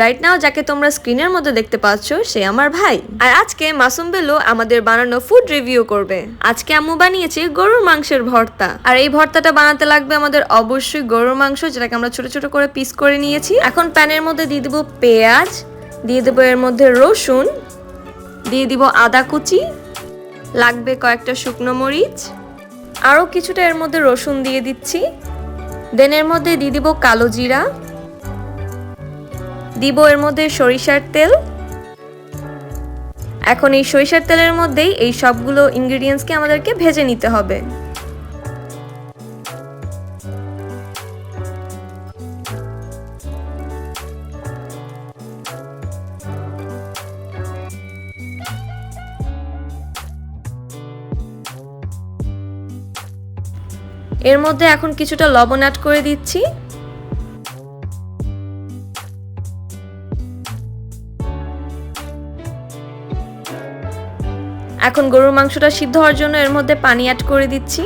Right now যাকে তোমরা স্ক্রিনের মধ্যে দেখতে পাচ্ছ, সে আমার ভাই। আর আজকে মাসুম বেলু আমাদের বানানো ফুড রিভিউ করবে। আজকে আম্মু বানিয়েছে গরুর মাংসের ভর্তা। আর এই ভর্তাটা বানাতে লাগবে আমাদের অবশ্যই গরুর মাংস, যেটাকে আমরা ছোট ছোট করে পিস করে নিয়েছি। এখন প্যানের মধ্যে দিয়ে দেবো পেঁয়াজ, দিয়ে দেবো এর মধ্যে রসুন, দিয়ে দিব আদা কুচি, লাগবে কয়েকটা শুকনো মরিচ। আরও কিছুটা এর মধ্যে রসুন দিয়ে দিচ্ছি। দেন এর মধ্যে দিয়ে দিব কালো জিরা। দিব এর মধ্যে সরিষার তেল। এখন এই সরিষার তেলের মধ্যেই এই সবগুলো ইনগ্রিডিয়েন্টসকে আমাদেরকে ভেজে নিতে হবে। এর মধ্যে এখন কিছুটা লবণ অ্যাড করে দিচ্ছি। এখন গরুর মাংসটা সিদ্ধ হওয়ার জন্য এর মধ্যে পানি অ্যাড করে দিচ্ছি।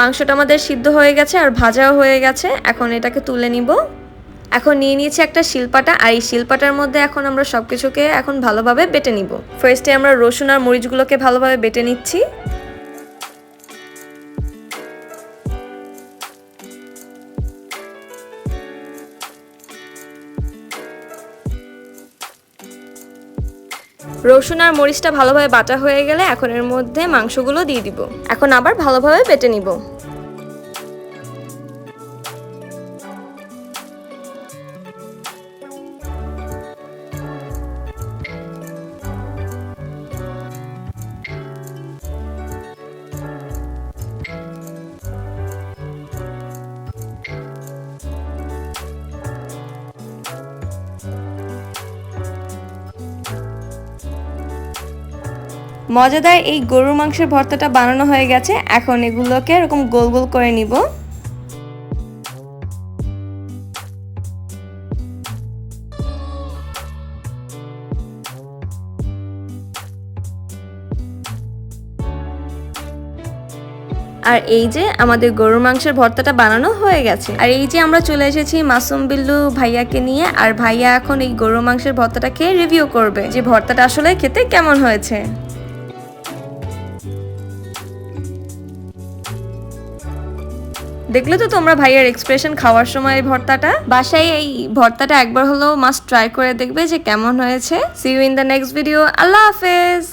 মাংসটা আমাদের সিদ্ধ হয়ে গেছে আর ভাজাও হয়ে গেছে। এখন এটাকে তুলে নিব। এখন নিয়ে নিয়েছি একটা শিলপাটা, আর এই শিলপাটার মধ্যে এখন আমরা সব কিছুকে এখন ভালোভাবে বেটে নিব। ফার্স্টে আমরা রসুন আর মরিচগুলোকে ভালোভাবে বেটে নিচ্ছি। রসুন আর মরিচটা ভালোভাবে বাটা হয়ে গেলে এখন এর মধ্যে মাংসগুলো দিয়ে দিব। এখন আবার ভালোভাবে বেটে নিব। মজাদার এই গরুর মাংসের ভর্তাটা বানানো হয়ে গেছে। এখন এগুলোকে এরকম গোল গোল করে নিব। আর এই যে আমাদের গরুর মাংসের ভর্তাটা বানানো হয়ে গেছে। আর এই যে আমরা চলে এসেছি মাসুম বিল্লু ভাইয়াকে নিয়ে। আর ভাইয়া এখন এই গরুর মাংসের ভর্তাটাকে রিভিউ করবে যে ভর্তাটা আসলে খেতে কেমন হয়েছে। দেখলে তো তোমরা ভাইয়ের এক্সপ্রেশন খাওয়ার সময় এই ভর্তাটা? বাসায় এই ভর্তাটা একবার হলেও মাস্ট ট্রাই করে দেখবে যে কেমন হয়েছে। See you in the next video আল্লাহ হাফেজ!